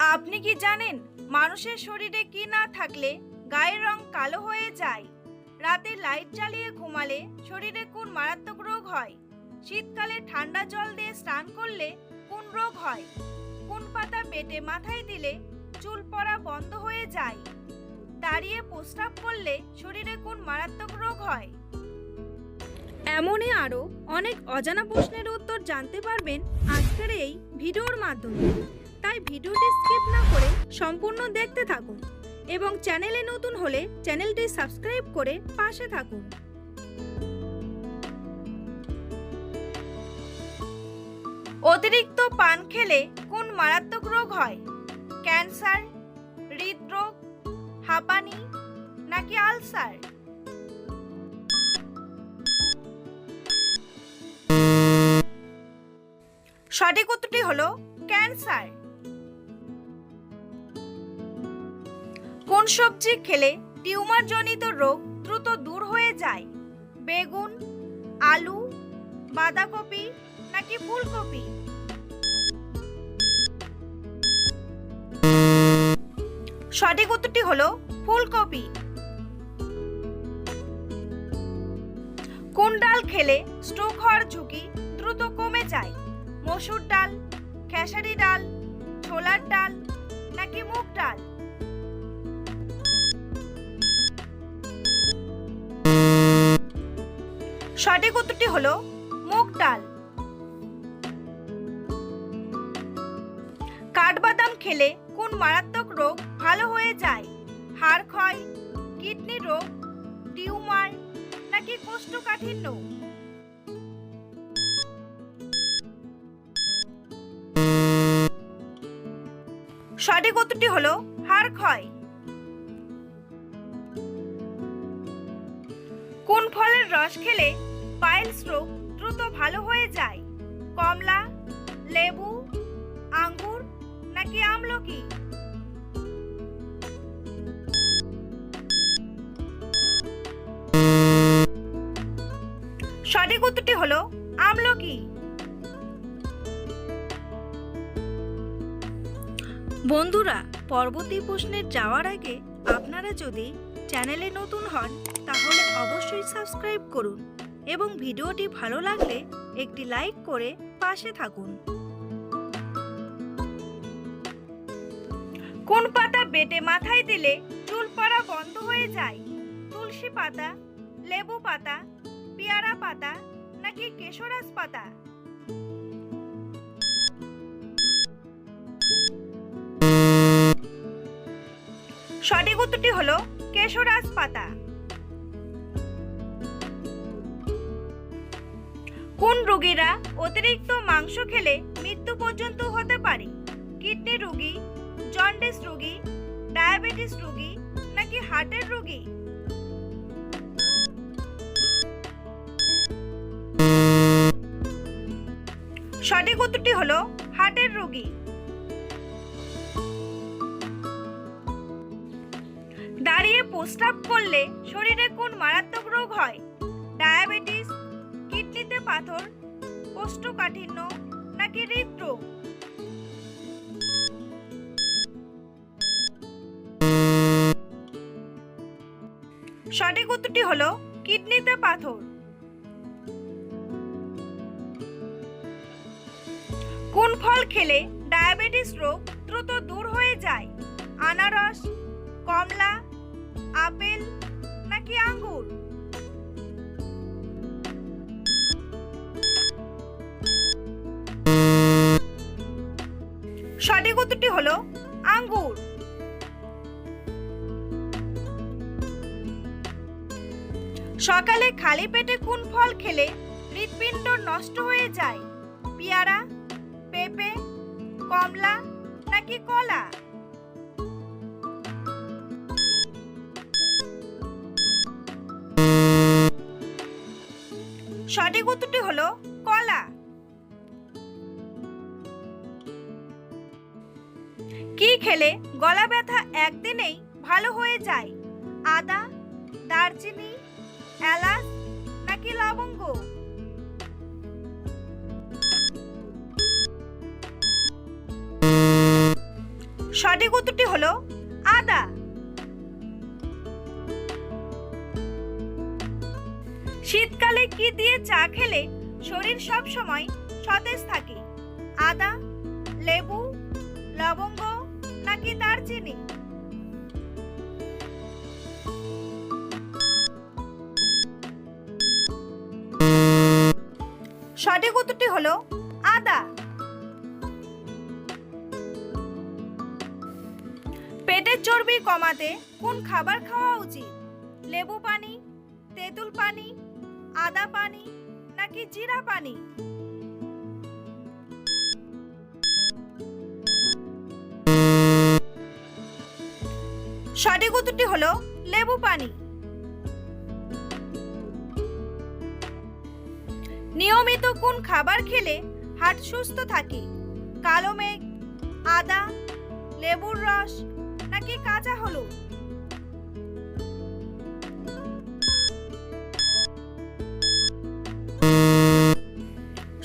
আপনি কি জানেন মানুষের শরীরে কি না থাকলে গায়ের রং কালো হয়ে যায়? রাতে লাইট জ্বালিয়ে ঘুমালে শরীরে কোন মারাত্মক রোগ হয়? শীতকালে ঠান্ডা জল দিয়ে স্নান করলে কোন রোগ হয়? কোন পাতা বেটে মাথায় দিলে চুল পড়া বন্ধ হয়ে যায়? দাঁড়িয়ে প্রস্রাব করলে শরীরে কোন মারাত্মক রোগ হয়? এমনই আরও অনেক অজানা প্রশ্নের উত্তর জানতে পারবেন আজকের এই ভিডিওর মাধ্যমে। তাই ভিডিওটি স্কিপ না করে সম্পূর্ণ দেখতে থাকুন এবং চ্যানেলে নতুন হলে চ্যানেলটি সাবস্ক্রাইব করে পাশে থাকুন। অতিরিক্ত পান খেলে কোন মারাত্মক রোগ হয়? ক্যান্সার, হৃদরোগ, হাঁপানি নাকি আলসার? সঠিক উত্তরটি হলো ক্যান্সার। কোন সবজি খেলে টিউমার জনিত রোগ দ্রুত দূর হয়ে যায়? বেগুন, আলু, বাঁধাকপি নাকি ফুলকপি? সঠিক উত্তরটি হলো ফুলকপি। কোন ডাল খেলে স্ট্রোক হওয়ার ঝুঁকি দ্রুত কমে যায়? মসুর ডাল, খেসারি ডাল, ছোলার ডাল নাকি মুগ ডাল? সঠিক উত্তরটি হলো মুগ ডাল। কাঠবাদাম খেলে কোন মারাত্মক রোগ ভালো হয়ে যায়? হাড় ক্ষয়, কিডনি রোগ, টিউমার নাকি কোষ্ঠকাঠিন্য? সঠিক উত্তরটি হলো হাড় ক্ষয়। কোন ফলের রস খেলে পাইলস রোগ দ্রুত ভালো হয়ে যায়। কমলা, লেবু, আঙ্গুর নাকি আমলকি? সঠিক উত্তরটি হলো আমলকি। বন্ধুরা পরবর্তী প্রশ্নের যাওয়ার আগে আপনারা যদি চ্যানেলে নতুন হন, তাহলে অবশ্যই সাবস্ক্রাইব করুন। এবং ভিডিওটি ভালো লাগলে একটি লাইক করে পাশে থাকুন। কোন পাতা বেটে মাথায় দিলে চুল পড়া বন্ধ হয়ে যায়? তুলসী পাতা, লেবু পাতা, পেয়ারা পাতা নাকি কেশরাজ পাতা? সঠিক উত্তরটি হলো কেশরাজ পাতা। কোন রোগীরা অতিরিক্ত মাংস খেলে মৃত্যু পর্যন্ত হতে পারে? কিডনি রোগী, জন্ডিস রোগী, ডায়াবেটিস রোগী নাকি হার্টের রোগী? সঠিক উত্তরটি হলো হার্টের রোগী। দাঁড়িয়ে প্রস্রাব করলে শরীরে কোন মারাত্মক রোগ হয়? কোষ্ঠকাঠিন্য নাকি হৃদরোগ? সঠিক উত্তরটি হলো কিডনিতে পাথর। কোন ফল খেলে ডায়াবেটিস রোগ দ্রুত দূর হয়ে যায়? আনারস, কমলা, আপেল সঠিক উত্তরটি হলো আঙ্গুর। সকালে খালি পেটে কোন ফল খেলে হৃৎপিণ্ড নষ্ট হয়ে যায়? পেয়ারা, পেঁপে, কমলা নাকি কলা? সঠিক উত্তরটি হলো খেলে গলা ব্যথা একদিনেই ভালো হয়ে যায়। আদা, দারচিনি, এলাচ নাকি লবঙ্গ? সঠিক উত্তরটি হলো আদা। শীতকালে কি দিয়ে চা খেলে শরীর সব সময় সতেজ থাকে? আদা, লেবু, লবঙ্গ নাকি দারচিনি সঠিক উত্তরটি হলো আদা। পেটের চর্বি কমাতে কোন খাবার খাওয়া উচিত? লেবু পানি, তেঁতুল পানি, আদা পানি নাকি জিরা পানি? সঠিক উত্তরটি হলো লেবু পানি। নিয়মিত কোন খাবার খেলে হার্ট সুস্থ থাকে? কালো মেঘ, আদা, লেবুর রস, নাকি কাঁচা হলুদ?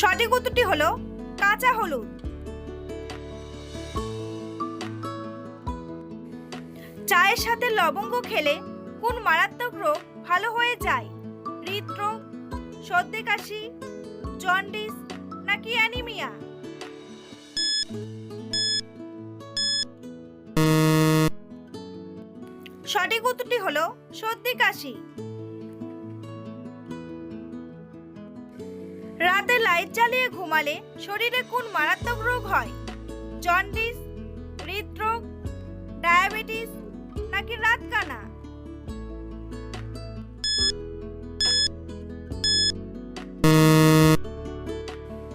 সঠিক উত্তরটি হলো কাঁচা হলুদ। চায়ের সাথে লবঙ্গ খেলে কোন মারাত্মক রোগ ভালো হয়ে যায়? হৃদরোগ, সর্দি কাশি, জন্ডিস নাকি অ্যানিমিয়া? সঠিক উত্তরটি হলো সর্দি কাশি। রাতে লাইট জ্বালিয়ে ঘুমালে শরীরে কোন মারাত্মক রোগ হয়? জন্ডিস, হৃদরোগ, ডায়াবেটিস নাকি রাতকানা?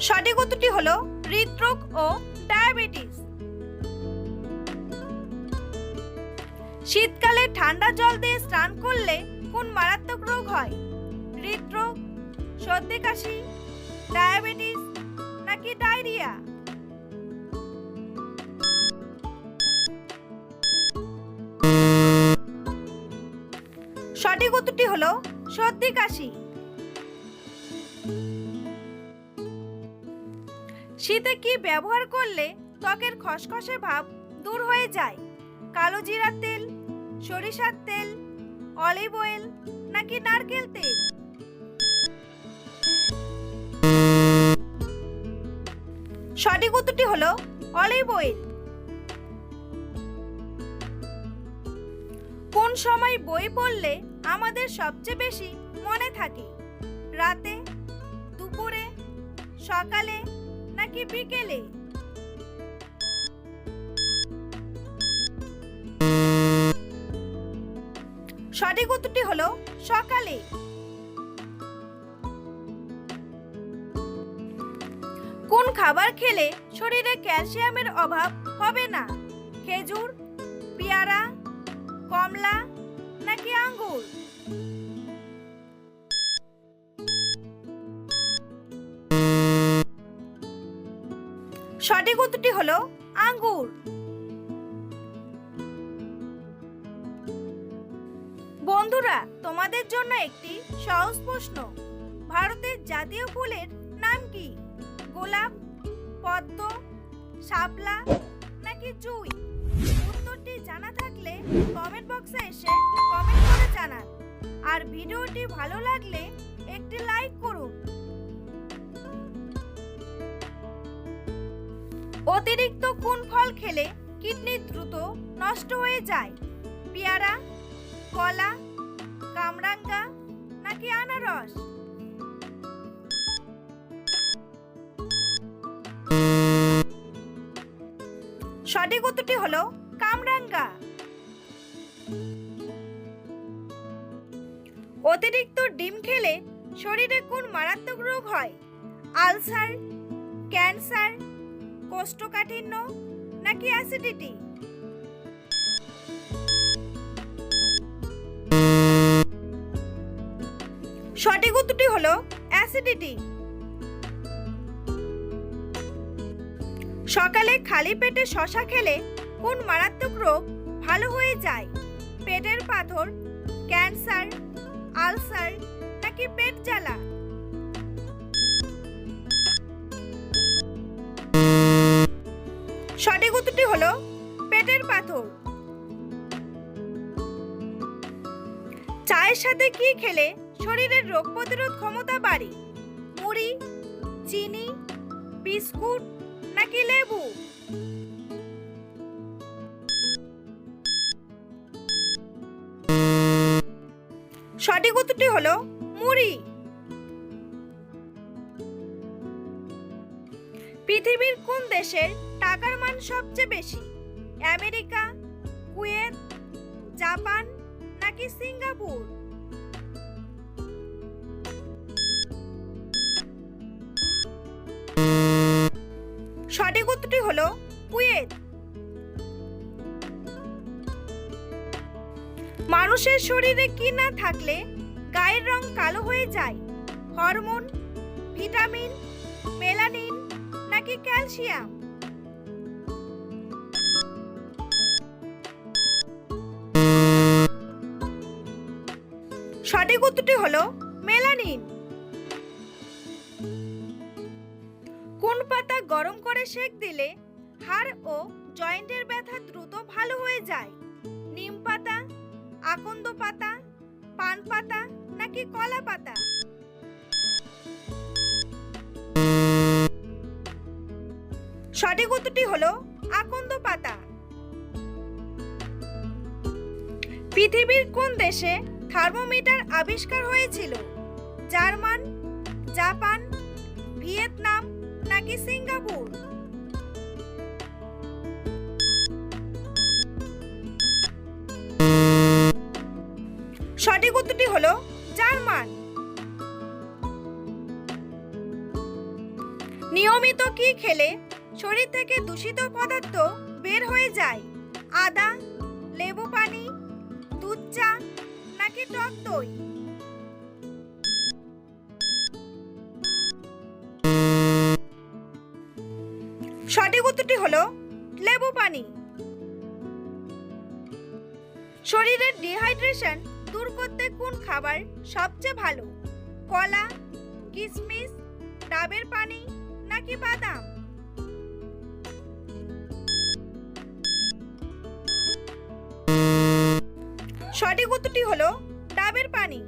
সঠিক উত্তরটি হলো হৃদরোগ ও ডায়াবেটিস। শীতকালে ঠান্ডা জল দিয়ে স্নান করলে কোন মারাত্মক রোগ হয়? হৃদরোগ, সর্দি কাশি, ডায়াবেটিস নাকি ডায়রিয়া? সঠিক উত্তরটি হলো সর্দি, কাশি। শীতে কি ব্যবহার করলে ত্বকের খসখসে ভাব দূর হয়ে যায়? কালো জিরার তেল, সরিষার তেল, অলিভ অয়েল নাকি নারকেল তেল? সঠিক উত্তরটি হলো অলিভ অয়েল। কোন সময় বই পড়লে আমাদের সবচেয়ে বেশি মনে থাকে। রাতে, দুপুরে, সকালে নাকি বিকেলে? সঠিক উত্তরটি হলো সকালে। কোন খাবার খেলে শরীরে ক্যালসিয়ামের অভাব হবে না? খেজুর, পেয়ারা, কমলা নাকি আঙ্গুর? সঠিক উত্তরটি হলো আঙ্গুর। বন্ধুরা, তোমাদের জন্য একটি সহজ প্রশ্ন। ভারতের জাতীয় ফুলের নাম কি? গোলাপ, পদ্ম, শাপলা নাকি জুই? জানা থাকলে কমেন্ট বক্সে এসে কমেন্ট করে জানান। আর ভিডিওটি ভালো লাগলে একটি লাইক করুন। অতিরিক্ত কোন ফল খেলে কিডনি দ্রুত নষ্ট হয়ে যায়? পেয়ারা, কলা, কামরাঙ্গা নাকি আনারস? সঠিক উত্তরটি হলো কামরাঙ্গা অতিরিক্ত ডিম খেলে শরীরে কোন মারাত্মক রোগ হয়? আলসার, ক্যান্সার, কোষ্ঠকাঠিন্য নাকি অ্যাসিডিটি? সঠিক উত্তরটি হলো অ্যাসিডিটি। সকালে খালি পেটে শশা খেলে কোন মারাত্মক রোগ ভালো হয়ে যায়? পেটের পাথর, ক্যান্সার, আলসার নাকি পেট জ্বালা? সঠিক উত্তরটি হলো পেটের পাথর। চায়ের সাথে কি খেলে শরীরের রোগ প্রতিরোধ ক্ষমতা বাড়ে? মুড়ি, চিনি, বিস্কুট নাকি লেবু? সঠিক উত্তরটি হলো মুড়ি। পৃথিবীর কোন দেশের টাকার মান সবচেয়ে বেশি? আমেরিকা, কুয়েত, জাপান নাকি সিঙ্গাপুর? সঠিক উত্তরটি হলো কুয়েত। মানুষের শরীরে কি না থাকলে গায়ের রং কালো হয়ে যায়? হরমোন, ভিটামিন, মেলানিন নাকি ক্যালসিয়াম? সঠিক উত্তরটি হলো মেলানিন। কোন পাতা গরম করে সেক দিলে হাড় ও জয়েন্টের ব্যথা দ্রুত ভালো হয়ে যায়? নিম পাতা আকন্দ পাতা, পান পাতা নাকি কলা পাতা? সঠিক উত্তরটি হলো আকন্দ পাতা। পৃথিবীর কোন দেশে থার্মোমিটার আবিষ্কার হয়েছিল? জার্মান, জাপান, ভিয়েতনাম নাকি সিঙ্গাপুর? সঠিক উত্তরটি হলো জার্মান। নিয়মিত কি খেলে শরীর থেকে দূষিত পদার্থ বের হয়ে যায়? আদা, লেবু পানি, দুধ চা নাকি টক দই? সঠিক উত্তরটি হলো লেবু পানি। শরীরের ডিহাইড্রেশন দূর করতে কোন খাবার সবচেয়ে ভালো? কলা কিশমিশ ডাবের পানি নাকি বাদাম? সঠিক উত্তরটি হলো ডাবের পানি।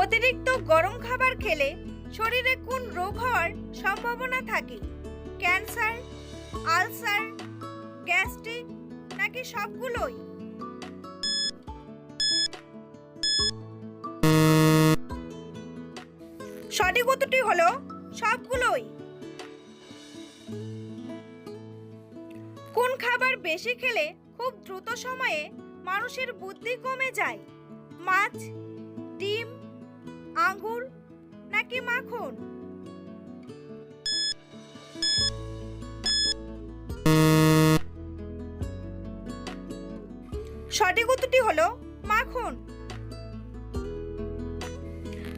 অতিরিক্ত গরম খাবার খেলে শরীরে কোন রোগ হওয়ার সম্ভাবনা থাকে? ক্যান্সার, আলসার, গ্যাস্ট্রিক নাকি সবগুলোই? সঠিক উত্তরটি হলো সবগুলোই। কোন খাবার বেশি খেলে খুব দ্রুত সময়ে মানুষের বুদ্ধি কমে যায়? মাছ, ডিম, আঙ্গুর নাকি মাখন? সঠিক উত্তরটি হলো মাখন।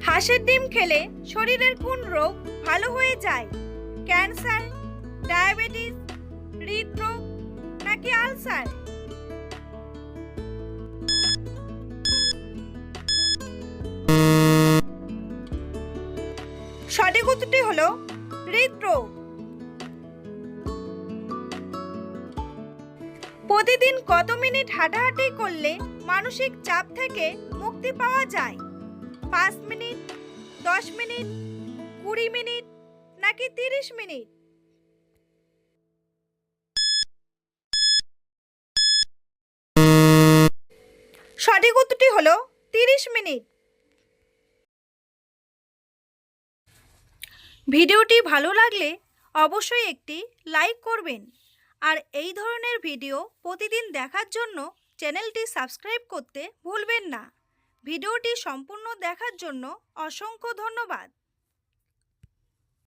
হাঁসের ডিম খেলে শরীরের কোন রোগ ভালো হয়ে যায়? ক্যান্সার, ডায়াবেটিস, হৃদরোগ নাকি আলসার? সঠিক উত্তরটি হলো হৃদরোগ। প্রতিদিন কত মিনিট হাঁটাহাঁটি করলে মানসিক চাপ থেকে মুক্তি পাওয়া যায়? পাঁচ মিনিট, দশ মিনিট, কুড়ি মিনিট, নাকি তিরিশ মিনিট? সঠিক উত্তরটি হলো তিরিশ মিনিট। ভিডিওটি ভালো লাগলে অবশ্যই একটি লাইক করবেন। আর এই ধরনের ভিডিও প্রতিদিন দেখার জন্য চ্যানেলটি সাবস্ক্রাইব করতে ভুলবেন না। ভিডিওটি সম্পূর্ণ দেখার জন্য অসংখ্য ধন্যবাদ।